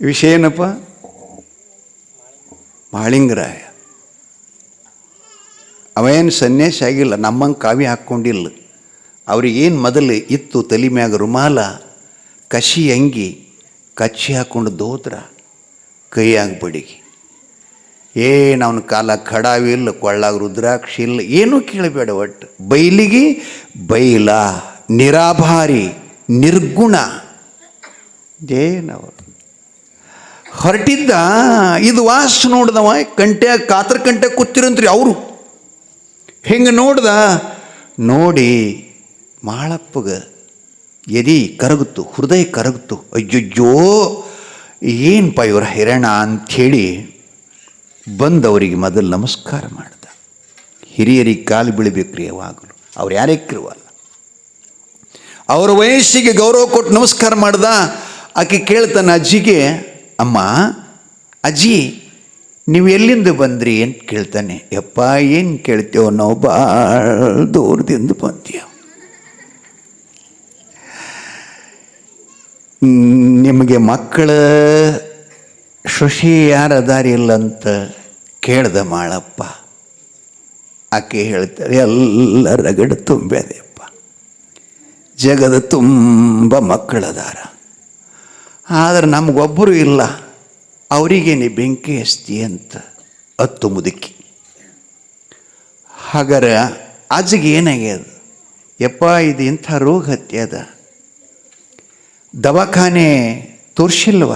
ವಿಷಯ ಏನಪ್ಪ? ಮಾಳಿಂಗರಾಯ. ಅವೇನು ಸನ್ಯಾಸಿ ಆಗಿಲ್ಲ, ನಮ್ಮಂಗೆ ಕಾವಿ ಹಾಕ್ಕೊಂಡಿಲ್ಲ. ಅವ್ರಿಗೇನು ಮೊದಲು ಇತ್ತು ತಲೆ ಮ್ಯಾಗ ರುಮಾಲ ಕಸಿ ಅಂಗಿ, ಕಚ್ಚಿ ಹಾಕ್ಕೊಂಡು ದೋತ್ರ, ಕೈಯಾಗಿ ಬಡಿಗೆ. ಏನು ಅವನ ಕಾಲ ಖಡಾವಿ ಇಲ್ಲ, ಕೊಳ್ಳಾಗ ರುದ್ರಾಕ್ಷಿ ಇಲ್ಲ, ಏನೂ ಕೇಳಬೇಡ ಒಟ್ಟು. ಬೈಲಿಗೆ ಬೈಲ, ನಿರಾಭಾರಿ, ನಿರ್ಗುಣ. ಏನವರು ಹೊರಟಿದ್ದ, ಇದು ವಾಸ್ ನೋಡ್ದವ ಕಂಟೆ ಕಾತರ ಕಂಟೆ ಕೂತಿರಂತ್ರಿ ಅವರು. ಹಿಂಗೆ ನೋಡ್ದ, ನೋಡಿ ಮಾಳಪ್ಪಗ ಎದಿ ಕರಗುತ್ತು, ಹೃದಯ ಕರಗುತ್ತು. ಅಯ್ಯಯ್ಯೋ ಏನಪ್ಪ ಇವರ ಹಿರಣ ಅಂಥೇಳಿ ಬಂದವರಿಗೆ ಮೊದಲು ನಮಸ್ಕಾರ ಮಾಡ್ದ. ಹಿರಿಯರಿಗೆ ಕಾಲು ಬೀಳಬೇಕ್ರಿ ಯಾವಾಗಲೂ. ಅವ್ರು ಯಾರೇ ಕಿರುವಲ್ಲ ಅವರ ವಯಸ್ಸಿಗೆ ಗೌರವ ಕೊಟ್ಟು ನಮಸ್ಕಾರ ಮಾಡ್ದ, ಆಕೆ ಕೇಳ್ತಾನೆ, ಅಜ್ಜಿಗೆ ಅಮ್ಮ, ಅಜ್ಜಿ, ನೀವು ಎಲ್ಲಿಂದ ಬಂದ್ರಿ ಅಂತ ಕೇಳ್ತಾನೆ. ಯಪ್ಪ, ಏನು ಕೇಳ್ತೇವೋ ನಾವು ಭಾಳ ದೂರದಿಂದ ಬಂದೀವ. ನಿಮಗೆ ಮಕ್ಕಳ ಅದಾರಿ ಇಲ್ಲ ಅಂತ ಕೇಳ್ದೆ ಮಾಳಪ್ಪ. ಆಕೆ ಹೇಳ್ತಾರೆ ಎಲ್ಲ ರಗಡ ತುಂಬ್ಯಾದೆಯಪ್ಪ ಜಗದ ತುಂಬ ಮಕ್ಕಳದಾರ ಆದ್ರೆ ನಮಗೊಬ್ಬರು ಇಲ್ಲ. ಅವರಿಗೇನೆ ಬೆಂಕಿ ಹಸ್ತಿ ಅಂತ ಹತ್ತು ಮುದುಕಿ. ಹಾಗರ ಅಜ್ಜಿಗೆ ಏನಾಗ್ಯದ? ಯಪ್ಪ, ಇದು ಇಂಥ ರೋಗ ಹತ್ಯದ ದವಾಖಾನೆ ತೋರಿಸಿಲ್ವ?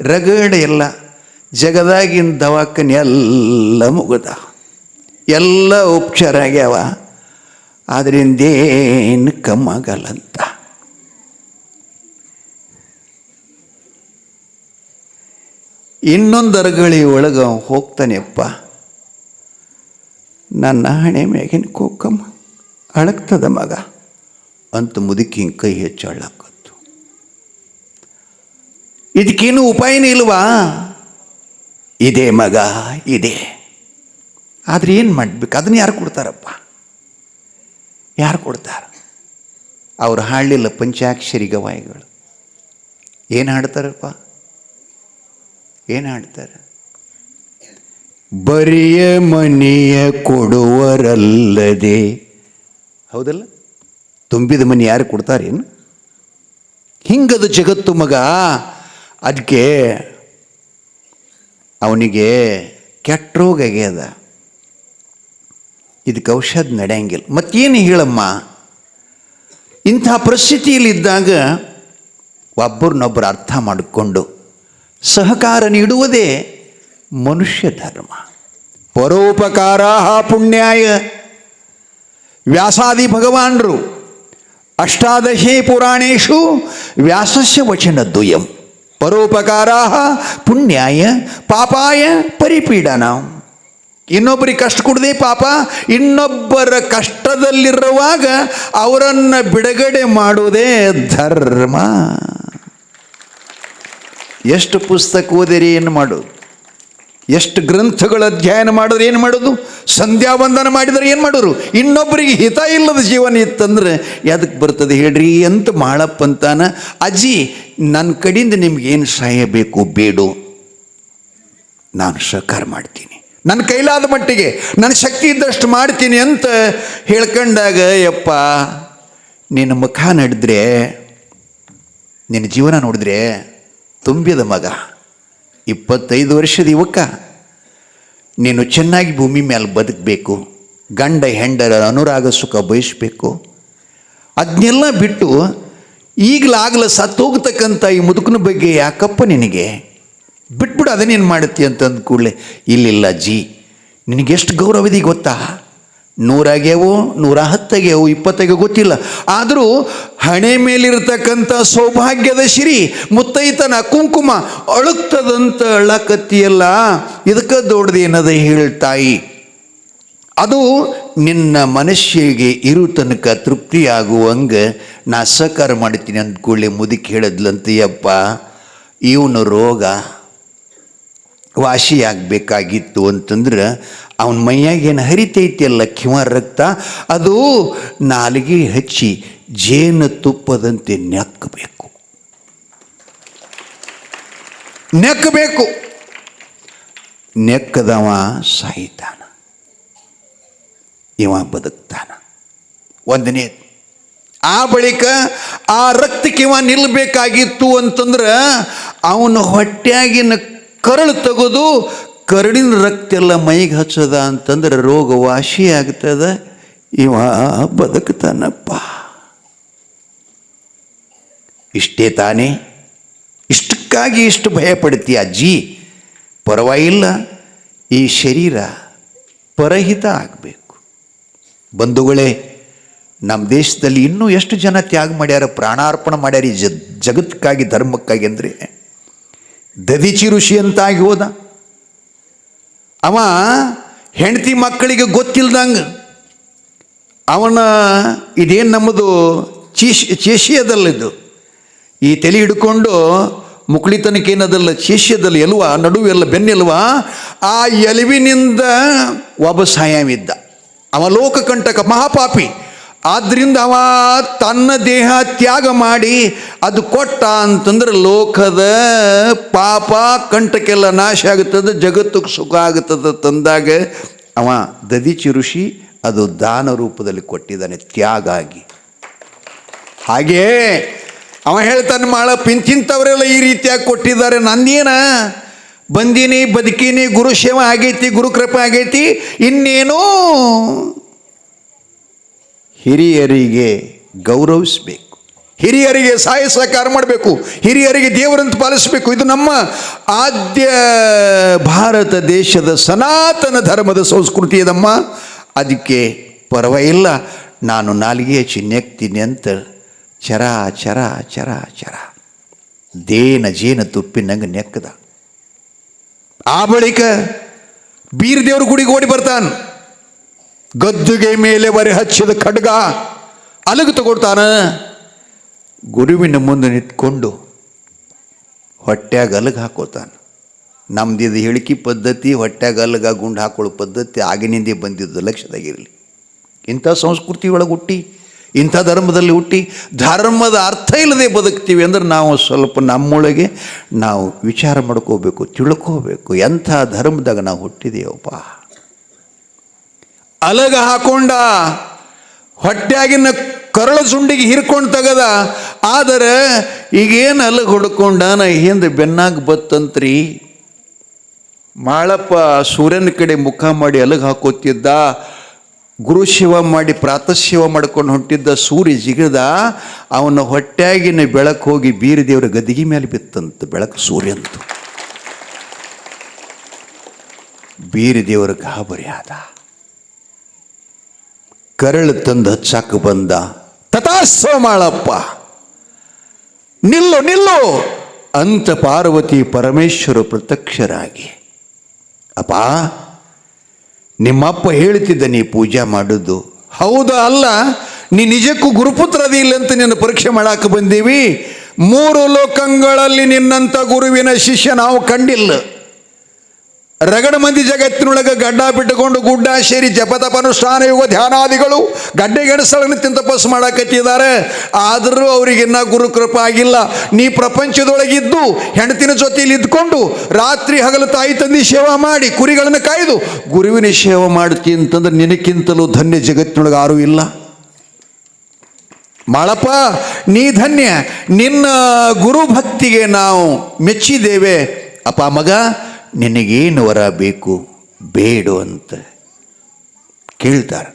ರಗಡ ಎಲ್ಲ, ಜಗದಾಗಿನ ದವಾಖಾನೆ ಎಲ್ಲ ಮುಗದ. ಎಲ್ಲ ಉಪಚಾರ ಆಗ್ಯಾವ ಅದರಿಂದೇನು ಕಮ್ಮಾಗಲ್ಲಂತ ಇನ್ನೊಂದು ಅರಗಳಿ ಒಳಗೆ ಹೋಗ್ತಾನೆಪ್ಪ. ನನ್ನ ಹಣೆ ಮ್ಯಾಗಿನ ಕೋಕಮ್ಮ, ಅಳಗ್ತದ ಮಗ ಅಂತ ಮುದುಕಿ ಹಿಂಗೆ ಕೈ ಹೆಚ್ಚು ಅಳ್ಳಾಕತ್ತು ಇದಕ್ಕೇನು ಉಪಾಯನೇ ಇಲ್ವಾ? ಇದೆ ಮಗ, ಇದೆ. ಆದ್ರೆ ಏನು ಮಾಡ್ಬೇಕು? ಅದನ್ನ ಯಾರು ಕೊಡ್ತಾರಪ್ಪ? ಯಾರು ಕೊಡ್ತಾರ? ಅವ್ರು ಹಾಡಲಿಲ್ಲ ಪಂಚಾಕ್ಷರಿ ಗವಾಯಿಗಳು. ಏನು ಹಾಡ್ತಾರಪ್ಪ? ಏನು ಹಾಡ್ತಾರೆ? ಬರಿಯ ಮನೆಯ ಕೊಡುವರಲ್ಲದೆ. ಹೌದಲ್ಲ? ತುಂಬಿದ ಮನೆ ಯಾರು ಕೊಡ್ತಾರೇನು? ಹಿಂಗದು ಜಗತ್ತು ಮಗ ಅದಕ್ಕೆ ಅವನಿಗೆ ಕೆಟ್ಟ ರೋಗ ಆಗ್ಯದ ಇದಕ್ಕೆ ಔಷಧ ನಡೆಯಂಗಿಲ್ಲ. ಮತ್ತೇನು ಹೇಳಮ್ಮ? ಇಂಥ ಪರಿಸ್ಥಿತಿಯಲ್ಲಿದ್ದಾಗ ಒಬ್ಬರನ್ನೊಬ್ಬರು ಅರ್ಥ ಮಾಡಿಕೊಂಡು ಸಹಕಾರ ನೀಡುವುದೇ ಮನುಷ್ಯ ಧರ್ಮ. ಪರೋಪಕಾರ ಪುಣ್ಯಾಯ. ವ್ಯಾಸಾದಿ ಭಗವಾನರು, ಅಷ್ಟಾದಶೇ ಪುರಾಣೇಶು, ವ್ಯಾಸಸ್ಯ ವಚನ ದ್ವಯಂ ಪರೋಪಕಾರ ಪುಣ್ಯಾಯ, ಪಾಪಾಯ ಪರಿಪೀಡನ. ಇನ್ನೊಬ್ಬರಿಗೆ ಕಷ್ಟ ಕೊಡದೆ ಪಾಪ, ಇನ್ನೊಬ್ಬರ ಕಷ್ಟದಲ್ಲಿರುವಾಗ ಅವರನ್ನು ಬಿಡುಗಡೆ ಮಾಡುವುದೇ ಧರ್ಮ. ಎಷ್ಟು ಪುಸ್ತಕ ಓದಿರಿ, ಏನು ಮಾಡೋದು? ಎಷ್ಟು ಗ್ರಂಥಗಳ ಅಧ್ಯಯನ ಮಾಡಿದ್ರೆ ಏನು ಮಾಡೋದು? ಸಂಧ್ಯಾ ವಂದನ ಮಾಡಿದರೆ ಏನು ಮಾಡೋರು ಇನ್ನೊಬ್ಬರಿಗೆ ಹಿತ ಇಲ್ಲದ ಜೀವನ ಇತ್ತಂದ್ರೆ ಯಾದಕ್ಕೆ ಬರ್ತದೆ ಹೇಳ್ರಿ ಅಂತ ಮಾಳಪ್ಪಂತಾನ ಅಜ್ಜಿ ನನ್ನ ಕಡೆಯಿಂದ ನಿಮ್ಗೇನು ಸಹಾಯ ಬೇಕು ಬೇಡು. ನಾನು ಸಹಕಾರ ಮಾಡ್ತೀನಿ. ನನ್ನ ಕೈಲಾದ ಮಟ್ಟಿಗೆ ನನ್ನ ಶಕ್ತಿ ಇದ್ದಷ್ಟು ಮಾಡ್ತೀನಿ ಅಂತ ಹೇಳ್ಕೊಂಡಾಗ, ಯಪ್ಪ, ನಿನ್ನ ಮುಖ ನಡೆದ್ರೆ, ನಿನ್ನ ಜೀವನ ನೋಡಿದ್ರೆ ತುಂಬಿದ ಮಗ. ಇಪ್ಪತ್ತೈದು ವರ್ಷದ ಯುವಕ. ನೀನು ಚೆನ್ನಾಗಿ ಭೂಮಿ ಮೇಲೆ ಬದುಕಬೇಕು. ಗಂಡ ಹೆಂಡರ ಅನುರಾಗ ಸುಖ ಬಯಸಬೇಕು. ಅದನ್ನೆಲ್ಲ ಬಿಟ್ಟು ಈಗಲಾಗಲ ಸತ್ತೋಗ್ತಕ್ಕಂಥ ಈ ಮುದುಕನ ಬಗ್ಗೆ ಯಾಕಪ್ಪ ನಿನಗೆ? ಬಿಟ್ಬಿಡು, ಅದನ್ನೇನು ಮಾಡುತ್ತಿ ಅಂತಂದು ಕೂಡಲೇ, ಇಲ್ಲಿಲ್ಲ ಜಿ. ನಿನಗೆಷ್ಟು ಗೌರವ ಇದೆ ಗೊತ್ತಾ? ನೂರಾಗ್ಯಾವೋ ನೂರ ಹತ್ತಾಗ್ಯಾವು ಇಪ್ಪತ್ತಾಗ್ಯಾವ ಗೊತ್ತಿಲ್ಲ. ಆದರೂ ಹಣೆ ಮೇಲಿರ್ತಕ್ಕಂಥ ಸೌಭಾಗ್ಯದ ಶಿರಿ ಮುತ್ತೈತನ, ಕುಂಕುಮ ಅಳುಕ್ತದಂತ ಅಳಕತ್ತಿಯಲ್ಲ, ಇದಕ್ಕೆ ದೊಡ್ಡದೇನದ ಹೇಳ್ತಾಯಿ? ಅದು ನಿನ್ನ ಮನಸ್ಸಿಗೆ ಇರು ತನಕ ತೃಪ್ತಿಯಾಗುವಂಗೆ ನಾ ಸಹಕಾರ ಮಾಡ್ತೀನಿ ಅಂದ್ಕೊಳ್ಳಿ ಮುದುಕಿ ಹೇಳಿದ್ಲಂತೆಯಪ್ಪ ಇವನು ರೋಗ ವಾಸಿಯಾಗಬೇಕಾಗಿತ್ತು ಅಂತಂದ್ರೆ ಅವನ ಮೈಯಾಗ ಏನು ಹರಿತೈತಿಯಲ್ಲ ಕಿವ ರಕ್ತ, ಅದು ನಾಲಿಗೆ ಹಚ್ಚಿ ಜೇನು ತುಪ್ಪದಂತೆ ನೆಕ್ಕಬೇಕು ನೆಕ್ಕಬೇಕು ನೆಕ್ಕದವ ಸಾಯಿತಾನ ಇವ ಬದುಕ್ತಾನ. ಒಂದನೇ, ಆ ಬಳಿಕ ಆ ರಕ್ತಕ್ಕೆ ಇವ ನಿಲ್ಲಬೇಕಾಗಿತ್ತು ಅಂತಂದ್ರೆ ಅವನ ಹೊಟ್ಟೆಯಾಗಿನ ಕರಳು ತೆಗೆದು ಕರಡಿನ ರಕ್ತ ಎಲ್ಲ ಮೈಗೆ ಹಚ್ಚದ ಅಂತಂದ್ರೆ ರೋಗ ವಾಸಿ ಆಗ್ತದ. ಇವ ಬದುಕ್ತಾನಪ್ಪ ಇಷ್ಟೇ ತಾನೇ? ಇಷ್ಟಕ್ಕಾಗಿ ಇಷ್ಟು ಭಯ ಪಡ್ತೀಯ ಅಜ್ಜಿ? ಪರವಾಗಿಲ್ಲ. ಈ ಶರೀರ ಪರಹಿತ ಆಗಬೇಕು. ಬಂಧುಗಳೇ, ನಮ್ಮ ದೇಶದಲ್ಲಿ ಇನ್ನೂ ಎಷ್ಟು ಜನ ತ್ಯಾಗ ಮಾಡ್ಯಾರ, ಪ್ರಾಣಾರ್ಪಣೆ ಮಾಡ್ಯಾರ ಈ ಜಗತ್ಕಾಗಿ ಧರ್ಮಕ್ಕಾಗಿ ಅಂದರೆ? ದದಿಚಿ ಋಷಿ ಅಂತಾಗಿ ಹೋದ. ಅವ ಹೆಂಡತಿ ಮಕ್ಕಳಿಗೆ ಗೊತ್ತಿಲ್ದಂಗೆ ಅವನ ಇದೇನು ನಮ್ಮದು ಚೀಶ್ ಚೇಷಿಯದಲ್ಲಿದ್ದು ಈ ತಲೆ ಹಿಡ್ಕೊಂಡು ಮುಕ್ಳಿತನಕ ಏನದಲ್ಲ ಚೇಷ್ಯದಲ್ಲಿ ಎಲ್ವ, ನಡುವೆಲ್ಲ ಬೆನ್ನೆಲ್ವ, ಆ ಎಲುವಿನಿಂದ ಒಬ್ಬ ಸಾಯವಿದ್ದ ಅವ ಲೋಕಕಂಟಕ ಮಹಾಪಾಪಿ. ಆದ್ದರಿಂದ ಅವ ತನ್ನ ದೇಹ ತ್ಯಾಗ ಮಾಡಿ ಅದು ಕೊಟ್ಟ ಅಂತಂದ್ರೆ ಲೋಕದ ಪಾಪ ಕಂಟಕ್ಕೆಲ್ಲ ನಾಶ ಆಗುತ್ತದೆ ಜಗತ್ತಿಗೆ ಸುಖ ಆಗುತ್ತದೆ ತಂದಾಗ ಅವ ದದಿಚಿ ಋಷಿ ಅದು ದಾನ ರೂಪದಲ್ಲಿ ಕೊಟ್ಟಿದ್ದಾನೆ ತ್ಯಾಗ ಆಗಿ ಹಾಗೇ ಅವ ಹೇಳ್ತಾನೆ, ಮಾಳ ಪಿಂಚಿಂತವರೆಲ್ಲ ಈ ರೀತಿಯಾಗಿ ಕೊಟ್ಟಿದ್ದಾರೆ, ನಂದೇನ? ಬಂದೀನಿ, ಬದುಕೀನಿ ಗುರು ಸೇವೆ ಆಗೈತಿ, ಗುರುಕೃಪ ಆಗೈತಿ, ಇನ್ನೇನು ಹಿರಿಯರಿಗೆ ಗೌರವಿಸಬೇಕು. ಹಿರಿಯರಿಗೆ ಸಹಾಯ ಸಹಕಾರ ಮಾಡಬೇಕು. ಹಿರಿಯರಿಗೆ ದೇವರಂತ ಪಾಲಿಸಬೇಕು. ಇದು ನಮ್ಮ ಆದ್ಯ ಭಾರತ ದೇಶದ ಸನಾತನ ಧರ್ಮದ ಸಂಸ್ಕೃತಿ ಇದಮ್ಮ ಅದಕ್ಕೆ ಪರವಾಗಿಲ್ಲ ನಾನು ನಾಲಿಗೆ ಚಿನ್ನೆಕ್ತೀನಿ ನೆಕ್ತೀನಿ ಅಂತ. ಚರ ಚರ ಚರ ಚರ. ದೇನ ಜೇನ ತುಪ್ಪಿನಂಗೆ ನೆಕ್ಕದ. ಆ ಬಳಿಕ ಬೀರ್ ದೇವ್ರ ಗುಡಿಗೆ ಓಡಿ ಬರ್ತಾನ. ಗದ್ದುಗೆ ಮೇಲೆ ಬರೆ ಹಚ್ಚಿದ ಖಡ್ಗ ಅಲಗು ತಗೊಳ್ತಾನ. ಗುರುವಿನ ಮುಂದೆ ನಿಂತ್ಕೊಂಡು ಹೊಟ್ಯಾಗ ಅಲಗ ನಮ್ದು ಇದು ಹೇಳಿಕೆ ಪದ್ಧತಿ ಹೊಟ್ಯಾಗ ಅಲಗ ಗುಂಡು ಹಾಕೊಳ್ಳೋ ಪದ್ಧತಿ ಆಗಿನಿಂದೇ ಬಂದಿದ್ದು ಲಕ್ಷ್ಯದಾಗಿರಲಿ ಇಂಥ ಸಂಸ್ಕೃತಿ ಒಳಗೆ ಹುಟ್ಟಿ, ಇಂಥ ಧರ್ಮದಲ್ಲಿ ಹುಟ್ಟಿ, ಧರ್ಮದ ಅರ್ಥ ಇಲ್ಲದೆ ಬದುಕ್ತೀವಿ ಅಂದ್ರೆ ನಾವು ಸ್ವಲ್ಪ ನಮ್ಮೊಳಗೆ ನಾವು ವಿಚಾರ ಮಾಡ್ಕೋಬೇಕು, ತಿಳ್ಕೋಬೇಕು ಎಂಥ ಧರ್ಮದಾಗ ನಾವು ಹುಟ್ಟಿದೇವಪ್ಪ? ಅಲಗ ಹಾಕೊಂಡ ಹೊಟ್ಟೆಯಾಗಿನ ಕರಳ ಸುಂಡಿಗೆ ಹಿರ್ಕೊಂಡು ತೆಗದ. ಆದರೆ ಈಗೇನು ಅಲಗ ಹೊಡ್ಕೊಂಡ? ನಾ ಹಿಂದೆ ಬೆನ್ನಾಗ ಬತ್ತಂತ್ರಿ. ಮಾಳಪ್ಪ ಸೂರ್ಯನ ಕಡೆ ಮುಖ ಮಾಡಿ ಅಲಗ ಹಾಕೋತಿದ್ದ. ಗುರು ಶಿವ ಮಾಡಿ ಪ್ರಾತಃಶಿವ ಮಾಡ್ಕೊಂಡು ಹೊಂಟಿದ್ದ ಸೂರ್ಯ ಜಿಗಿದ. ಅವನ ಹೊಟ್ಟೆಯಾಗಿನ ಬೆಳಕು ಹೋಗಿ ಬೀರಿ ದೇವರ ಗದಿಗೆ ಮೇಲೆ ಬಿತ್ತಂತ ಬೆಳಕು ಸೂರ್ಯಂತು ಬೀರಿ ದೇವರ ಗಾಬರಿ ಆದ. ಕರಳು ತಂದು ಹಚ್ಚಾಕ ಬಂದ. ತಥಾಸ್ತ್ರ ಮಾಳಪ್ಪ, ನಿಲ್ಲು ನಿಲ್ಲು! ಅಂತ ಪಾರ್ವತಿ ಪರಮೇಶ್ವರ ಪ್ರತ್ಯಕ್ಷರಾಗಿ, ಅಪ್ಪ, ನಿಮ್ಮಪ್ಪ ಹೇಳ್ತಿದ್ದ ನೀ ಪೂಜೆ ಮಾಡೋದು. ಹೌದಾ ಅಲ್ಲ, ನೀ ನಿಜಕ್ಕೂ ಗುರುಪುತ್ರ ಅದಿಲ್ಲ ಅಂತ ನಿನ್ನ ಪರೀಕ್ಷೆ ಮಾಡಾಕ ಬಂದೀವಿ. ಮೂರು ಲೋಕಗಳಲ್ಲಿ ನಿನ್ನಂಥ ಗುರುವಿನ ಶಿಷ್ಯ ನಾವು ಕಂಡಿಲ್ಲ. ರಗಡ ಮಂದಿ ಜಗತ್ತಿನೊಳಗೆ ಗಡ್ಡ ಬಿಟ್ಟುಕೊಂಡು ಗುಡ್ಡ ಸೇರಿ ಜಪತಪನುಷ್ಠಾನ ಯುಗ ಧ್ಯಾನಾದಿಗಳು ಗಡ್ಡೆ ಗೆಣಸಳನ್ನು ತಿಂತಪಸ್ಸು ಮಾಡಕತ್ತಿದ್ದಾರೆ. ಆದರೂ ಅವರಿಗಿನ್ನ ಗುರುಕೃಪ ಆಗಿಲ್ಲ. ನೀ ಪ್ರಪಂಚದೊಳಗಿದ್ದು ಹೆಂಡತಿನ ಜೊತೆಯಲ್ಲಿ ಇದ್ಕೊಂಡು ರಾತ್ರಿ ಹಗಲು ತಾಯಿ ತಂದೆ ಸೇವಾ ಮಾಡಿ ಕುರಿಗಳನ್ನು ಕಾಯ್ದು ಗುರುವಿನ ಸೇವೆ ಮಾಡ್ತಿ ಅಂತಂದ್ರೆ ನಿನಕ್ಕಿಂತಲೂ ಧನ್ಯ ಜಗತ್ತಿನೊಳಗೆ ಯಾರೂ ಇಲ್ಲ. ಮಾಳಪ್ಪ ನೀ ಧನ್ಯ. ನಿನ್ನ ಗುರು ಭಕ್ತಿಗೆ ನಾವು ಮೆಚ್ಚಿದ್ದೇವೆ. ಅಪ್ಪ, ಮಗ ನಿನಗೇನು ವರ ಬೇಕು ಬೇಡು ಅಂತ ಕೇಳ್ತಾರೆ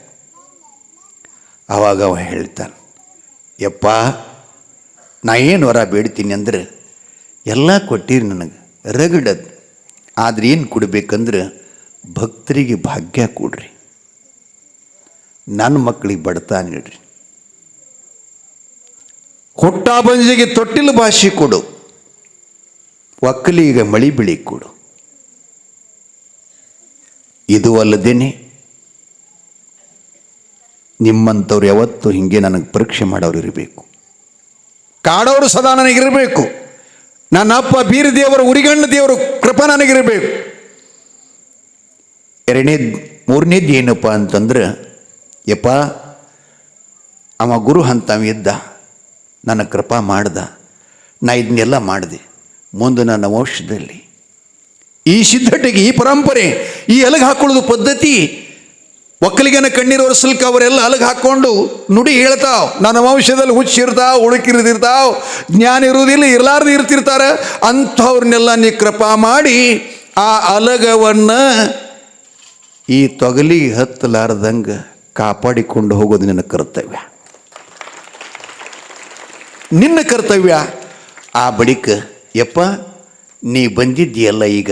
ಆವಾಗ ಅವ ಹೇಳ್ತಾನೆ, ಯಪ್ಪ, ನಾ ಏನು ವರ ಬೇಡ್ತೀನಿ ಅಂದ್ರೆ ಎಲ್ಲ ಕೊಟ್ಟಿರಿ ನನಗೆ, ರಗಡದ್. ಆದ್ರೆ ಏನು ಕೊಡಬೇಕಂದ್ರೆ ಭಕ್ತರಿಗೆ ಭಾಗ್ಯ ಕೊಡ್ರಿ. ನನ್ನ ಮಕ್ಕಳಿಗೆ ಬಡತಾ ನೀಡ್ರಿ ಕೊಟ್ಟ ಬಂಜಿಗೆ ತೊಟ್ಟಿಲು ಭಾಷೆ ಕೊಡು. ಒಕ್ಕಲಿಗೆ ಮಳಿ ಬಿಳಿ ಕೊಡು. ಇದು ಅಲ್ಲದೇನೆ, ನಿಮ್ಮಂಥವ್ರು ಯಾವತ್ತೂ ಹಿಂಗೆ ನನಗೆ ಪರೀಕ್ಷೆ ಮಾಡೋರು ಇರಬೇಕು. ಕಾಡೋರು ಸದಾ ನನಗಿರಬೇಕು. ನನ್ನ ಅಪ್ಪ ಬೀರ ದೇವರು ಉರಿಗಣ್ಣ ದೇವರು ಕೃಪ ನನಗಿರಬೇಕು. ಎರಡನೇ, ಮೂರನೇದು ಏನಪ್ಪ ಅಂತಂದ್ರೆ, ಯಪ್ಪ, ಅವ ಗುರು ಹಂತವ ಇದ್ದ, ನನ್ನ ಕೃಪಾ ಮಾಡ್ದ, ನಾ ಇದನ್ನೆಲ್ಲ ಮಾಡಿದೆ. ಮುಂದೆ ನನ್ನ ವಂಶದಲ್ಲಿ ಈ ಸಿದ್ಧತೆಗೆ ಈ ಪರಂಪರೆ ಈ ಅಲಗ ಹಾಕೊಳ್ಳೋದು ಪದ್ಧತಿ. ಒಕ್ಕಲಿಗನ ಕಣ್ಣೀರು ಒರೆಸಲ್ಕ ಅವರೆಲ್ಲ ಅಲಗ ಹಾಕೊಂಡು ನುಡಿ ಹೇಳ್ತಾವ್. ನನ್ನ ವಂಶದಲ್ಲಿ ಹುಚ್ಚಿರ್ತಾವ್ ಉಳುಕಿರ್ದಿರ್ತಾವ್ ಜ್ಞಾನ ಇರುವುದಿಲ್ಲ ಇರಲಾರ್ದು ಇರ್ತಿರ್ತಾರ. ಅಂಥವ್ರನ್ನೆಲ್ಲ ನೀ ಕೃಪಾ ಮಾಡಿ ಆ ಅಲಗವನ್ನ ಈ ತೊಗಲಿ ಹತ್ತಲಾರ್ದಂಗೆ ಕಾಪಾಡಿಕೊಂಡು ಹೋಗೋದು ನಿನ್ನ ಕರ್ತವ್ಯ. ನಿನ್ನ ಕರ್ತವ್ಯ. ಆ ಬಳಿಕ, ಯಪ್ಪ, ನೀ ಬಂದಿದ್ದೀಯಲ್ಲ ಈಗ?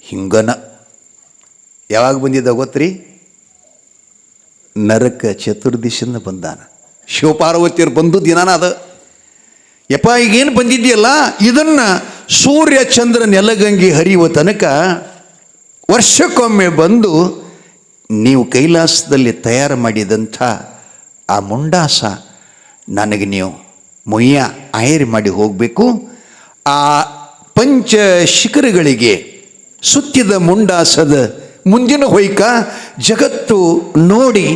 ಹಿಂಗನ ಯಾವಾಗ ಬಂದಿದ್ದ ಗೊತ್ತ್ರಿ? ನರಕ ಚತುರ್ದಿಶಿಂದ ಬಂದಾನ. ಶಿವಪಾರ್ವತಿಯರು ಬಂದು ದಿನಾನ ಅದ. ಯಪ್ಪ, ಈಗೇನು ಬಂದಿದ್ದೀಯಲ್ಲ? ಇದನ್ನು ಸೂರ್ಯ ಚಂದ್ರ ನೆಲಗಂಗಿ ಹರಿಯುವ ತನಕ ವರ್ಷಕ್ಕೊಮ್ಮೆ ಬಂದು ನೀವು ಕೈಲಾಸದಲ್ಲಿ ತಯಾರು ಮಾಡಿದಂಥ ಆ ಮುಂಡಾಸ ನನಗೆ ನೀವು ಮೊಯ್ಯ ಆಯರಿ ಮಾಡಿ ಹೋಗಬೇಕು. ಆ ಪಂಚ ಶಿಖರಗಳಿಗೆ ಸುತ್ತಿದ ಮುಂಡಾಸದ ಮುಂದಿನ ಹೊಯ್ಕ ಜಗತ್ತು ನೋಡಿ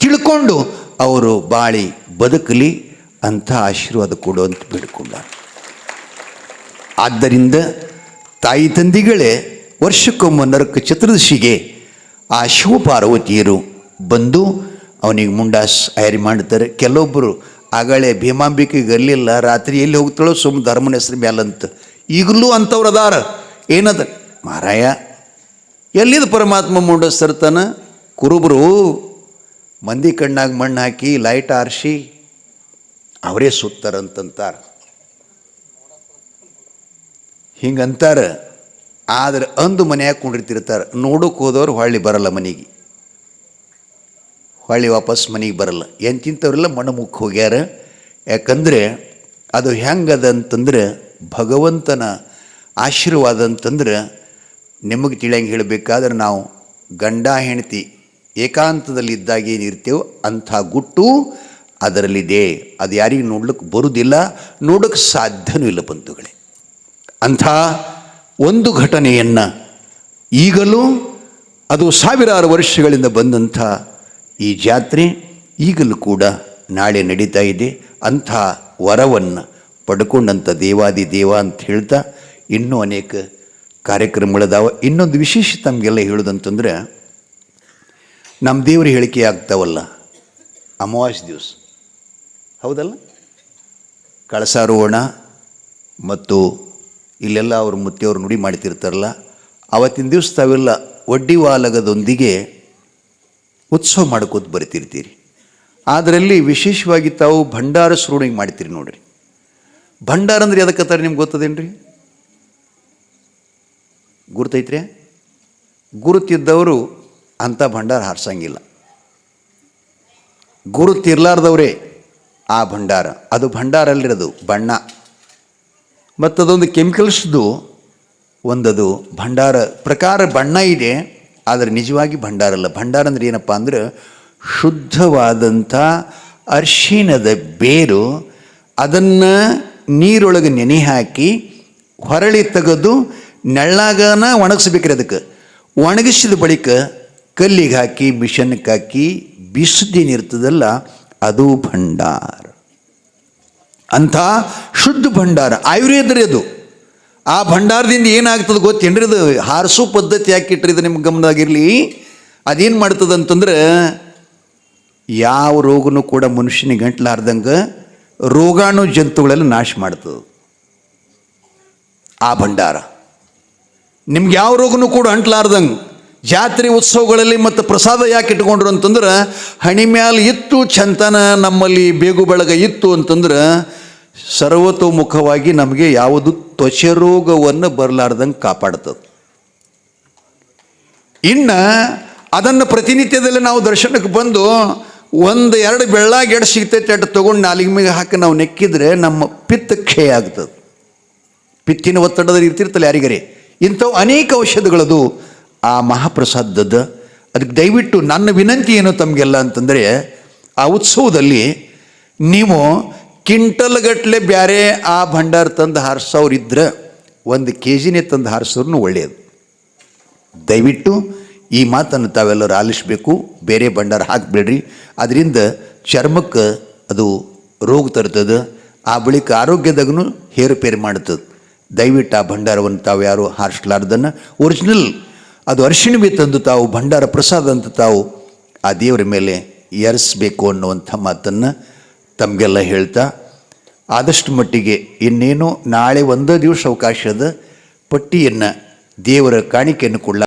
ತಿಳ್ಕೊಂಡು ಅವರು ಬಾಳಿ ಬದುಕಲಿ ಅಂತ ಆಶೀರ್ವಾದ ಕೊಡು ಅಂತ ಬೇಡಿಕೊಂಡ ಆದ್ದರಿಂದ ತಾಯಿ ತಂದಿಗಳೇ ವರ್ಷಕ್ಕೊಮ್ಮೆ ನರಕ ಚತುರ್ದಶಿಗೆ ಆ ಶಿವಪಾರ್ವತಿಯರು ಬಂದು ಅವನಿಗೆ ಮುಂಡಾಸ್ ಐರಿ ಮಾಡ್ತಾರೆ ಕೆಲವೊಬ್ಬರು ಆಗಳೇ ಭೀಮಾಂಬಿಕೆಗೆ ಗರ್ಲಿಲ್ಲ ರಾತ್ರಿ ಎಲ್ಲಿ ಹೋಗ್ತಾಳೋ ಸುಮ್ಮ ಧರ್ಮನ ಹೆಸರು ಮೇಲಂತ ಈಗಲೂ ಅಂಥವ್ರು ಅದಾರ. ಏನದ? ಮಾರಾಯ ಎಲ್ಲಿದ ಪರಮಾತ್ಮ ಮುಂಡಸ್ ಸರ್ತಾನ ಕುರುಬರು ಮಂದಿ ಕಣ್ಣಾಗ ಮಣ್ಣು ಹಾಕಿ, ಲೈಟ್ ಆರಿಸಿ, ಅವರೇ ಸುತ್ತಾರಂತಂತಾರೆ. ಹಿಂಗಂತಾರೆ. ಆದ್ರೆ ಅಂದು ಮನೆಯಾಗ ಕುಂಡಿರ್ತಿರ್ತಾರೆ. ನೋಡೋಕೆ ಹೋದವ್ರು ಹೊಳ್ಳಿ ಬರಲ್ಲ ಮನೆಗೆ. ಹೊಳ್ಳಿ ವಾಪಸ್ ಮನೆಗೆ ಬರಲ್ಲ. ಏನು ತಿಂತವ್ರೆಲ್ಲ ಮಣ್ಣು ಮುಖ ಹೋಗ್ಯಾರ? ಯಾಕಂದರೆ ಅದು ಹೆಂಗದ ಅಂತಂದ್ರೆ ಭಗವಂತನ ಆಶೀರ್ವಾದ ಅಂತಂದ್ರೆ ನಿಮಗೆ ತಿಳಿಯಂಗೆ ಹೇಳಬೇಕಾದ್ರೆ ನಾವು ಗಂಡ, ಹೆಂಡತಿ ಏಕಾಂತದಲ್ಲಿದ್ದಾಗ ಏನಿರ್ತೇವೋ ಅಂಥ ಗುಟ್ಟು ಅದರಲ್ಲಿದೆ. ಅದು ಯಾರಿಗೂ ನೋಡ್ಲಿಕ್ಕೆ ಬರುವುದಿಲ್ಲ ನೋಡೋಕ್ಕೆ ಸಾಧ್ಯನೂ ಇಲ್ಲ ಬಂಧುಗಳೇ. ಅಂಥ ಒಂದು ಘಟನೆಯನ್ನು ಈಗಲೂ ಅದು ಸಾವಿರಾರು ವರ್ಷಗಳಿಂದ ಬಂದಂಥ ಈ ಜಾತ್ರೆ ಈಗಲೂ ಕೂಡ ನಾಳೆ ನಡೀತಾ ಇದೆ. ಅಂಥ ವರವನ್ನು ಪಡ್ಕೊಂಡಂಥ ದೇವಾದಿ ದೇವ ಅಂತ ಹೇಳ್ತಾ ಇನ್ನೂ ಅನೇಕ ಕಾರ್ಯಕ್ರಮಗಳದಾವ. ಇನ್ನೊಂದು ವಿಶೇಷ ತಮಗೆಲ್ಲ ಹೇಳೋದಂತಂದ್ರೆ ನಮ್ಮ ದೇವ್ರ ಹೇಳಿಕೆ ಆಗ್ತಾವಲ್ಲ, ಅಮಾವಾಸ್ಯ ದಿವಸ. ಹೌದಲ್ಲ? ಕಳಸಾರೋಹಣ ಮತ್ತು ಇಲ್ಲೆಲ್ಲ ಅವರು ಮುತ್ತೆಯವರು ನುಡಿ ಮಾಡ್ತಿರ್ತಾರಲ್ಲ, ಅವತ್ತಿನ ದಿವಸ ತಾವೆಲ್ಲ ಒಡ್ಡಿ ವಾಲಗದೊಂದಿಗೆ ಉತ್ಸವ ಮಾಡ್ಕೋತ ಬರ್ತಿರ್ತೀರಿ. ಅದರಲ್ಲಿ ವಿಶೇಷವಾಗಿ ತಾವು ಭಂಡಾರ ಶ್ರೋಣಿಗೆ ಮಾಡ್ತೀರಿ ನೋಡಿರಿ. ಭಂಡಾರ ಅಂದ್ರೆ ಎದಕ್ಕತ್ತಾರೆ ನಿಮ್ಗೆ ಗೊತ್ತದೇನ್ರಿ? ಗುರ್ತೈತ್ರಿ ಗುರುತಿದ್ದವರು ಅಂಥ ಭಂಡಾರ ಹಾರಿಸಂಗಿಲ್ಲ. ಗುರುತಿರ್ಲಾರ್ದವ್ರೆ ಆ ಭಂಡಾರ. ಅದು ಭಂಡಾರ ಅಲ್ಲಿರೋದು ಬಣ್ಣ. ಮತ್ತು ಅದೊಂದು ಕೆಮಿಕಲ್ಸ್ದು ಒಂದದು ಭಂಡಾರ. ಪ್ರಕಾರ ಬಣ್ಣ ಇದೆ, ಆದರೆ ನಿಜವಾಗಿ ಭಂಡಾರ ಅಲ್ಲ. ಭಂಡಾರ ಅಂದರೆ ಏನಪ್ಪ ಅಂದ್ರೆ ಶುದ್ಧವಾದಂಥ ಅರ್ಶಿಣದ ಬೇರು, ಅದನ್ನು ನೀರೊಳಗೆ ನೆನೆ ಹಾಕಿ ಹೊರಳಿ ತೆಗೆದು ನೆಳ್ಳಾಗನ ಒಣಗಿಸ್ಬೇಕ್ರಿ ಅದಕ್ಕೆ ಒಣಗಿಸಿದ ಬಳಿಕ ಕಲ್ಲಿಗೆ ಹಾಕಿ ಮಿಷನ್ಗೆ ಹಾಕಿ ಬಿಸಿದೇನಿರ್ತದಲ್ಲ ಅದು ಭಂಡಾರ. ಅಂಥ ಶುದ್ಧ ಭಂಡಾರ ಆಯುರ್ವೇದ್ರಿ ಅದು. ಆ ಭಂಡಾರದಿಂದ ಏನಾಗ್ತದೆ ಗೊತ್ತೇನ್ರಿ ಅದು ಹಾರಿಸೋ ಪದ್ಧತಿ ಯಾಕಿಟ್ರಿ ಇದು ನಿಮ್ಗೆ ಗಮನದಾಗಿರಲಿ? ಅದೇನು ಮಾಡ್ತದೆ ಅಂತಂದ್ರೆ, ಯಾವ ರೋಗನೂ ಕೂಡ ಮನುಷ್ಯನಿಗೆ ಗಂಟ್ಲಾರ್ದಂಗೆ ರೋಗಾಣು ಜಂತುಗಳೆಲ್ಲ ನಾಶ ಮಾಡ್ತದೆ. ಆ ಭಂಡಾರ. ನಿಮ್ಗೆ ಯಾವ ರೋಗನೂ ಕೂಡ ಅಂಟ್ಲಾರ್ದಂಗೆ. ಜಾತ್ರೆ ಉತ್ಸವಗಳಲ್ಲಿ ಮತ್ತು ಪ್ರಸಾದ ಯಾಕೆ ಇಟ್ಕೊಂಡ್ರು ಅಂತಂದ್ರೆ, ಹಣಿ ಮ್ಯಾಲ ಇತ್ತು ಚಂತನ, ನಮ್ಮಲ್ಲಿ ಬೇಗು ಬೆಳಗ ಇತ್ತು ಅಂತಂದ್ರೆ, ಸರ್ವತೋಮುಖವಾಗಿ ನಮಗೆ ಯಾವುದು ತ್ವಚೆ ರೋಗವನ್ನು ಬರಲಾರ್ದಂಗೆ ಕಾಪಾಡ್ತದೆ. ಇನ್ನು ಅದನ್ನು ಪ್ರತಿನಿತ್ಯದಲ್ಲಿ ನಾವು ದರ್ಶನಕ್ಕೆ ಬಂದು ಒಂದು ಎರಡು ಬೆಳ್ಳಾಗಿ ಎಡ್ ಸಿಗ್ತೈತೆ ಅಟ್ಟು ತೊಗೊಂಡು ನಾಲಿಗೆ ಮೇಲೆ ಹಾಕಿ ನಾವು ನೆಕ್ಕಿದ್ರೆ ನಮ್ಮ ಪಿತ್ತ ಕ್ಷಯ ಆಗ್ತದೆ. ಪಿತ್ತಿನ ಒತ್ತಡದಲ್ಲಿ ಇರ್ತಿರ್ತಲ್ಲ ಯಾರಿಗರೆ. ಇಂಥವು ಅನೇಕ ಔಷಧಗಳದು ಆ ಮಹಾಪ್ರಸಾದದ ಅದಕ್ಕೆ ದಯವಿಟ್ಟು ನನ್ನ ವಿನಂತಿ ಏನು ತಮಗೆಲ್ಲ ಅಂತಂದರೆ, ಆ ಉತ್ಸವದಲ್ಲಿ ನೀವು ಕಿಂಟಲ್ಗಟ್ಟಲೆ ಬ್ಯಾರೆ ಆ ಭಂಡಾರ ತಂದು ಹಾರಿಸೋರಿದ್ರೆ ಒಂದು ಕೆ ಜಿನೇ ತಂದು ಹಾರಿಸೋರ್ನು ಒಳ್ಳೆಯದು ದಯವಿಟ್ಟು ಈ ಮಾತನ್ನು ತಾವೆಲ್ಲರೂ ಆಲಿಸಬೇಕು. ಬೇರೆ ಭಂಡಾರ ಹಾಕಬೇಡ್ರಿ. ಅದರಿಂದ ಚರ್ಮಕ್ಕೆ ಅದು ರೋಗ ತರ್ತದೆ. ಆ ಬಳಿಕ ಆರೋಗ್ಯದಾಗೂ ಹೇರುಪೇರು ಮಾಡ್ತದೆ ದಯವಿಟ್ಟು ಆ ಭಂಡಾರವನ್ನು ತಾವು ಯಾರು ಹಾರಿಸ್ಲಾರ್ದನ್ನು. ಒರಿಜಿನಲ್ ಅದು ಅರಿಶಿಣ ಬಿ ತಂದು ತಾವು, ಭಂಡಾರ ಪ್ರಸಾದ ಅಂತ ತಾವು ಆ ದೇವರ ಮೇಲೆ ಏರಿಸಬೇಕು ಅನ್ನುವಂಥ ಮಾತನ್ನು ತಮಗೆಲ್ಲ ಹೇಳ್ತಾ, ಆದಷ್ಟು ಮಟ್ಟಿಗೆ ಇನ್ನೇನು ನಾಳೆ ಒಂದೇ ದಿವಸ ಅವಕಾಶದ ಪಟ್ಟಿಯನ್ನು ದೇವರ ಕಾಣಿಕೆಯನ್ನು ಕೊಡಲ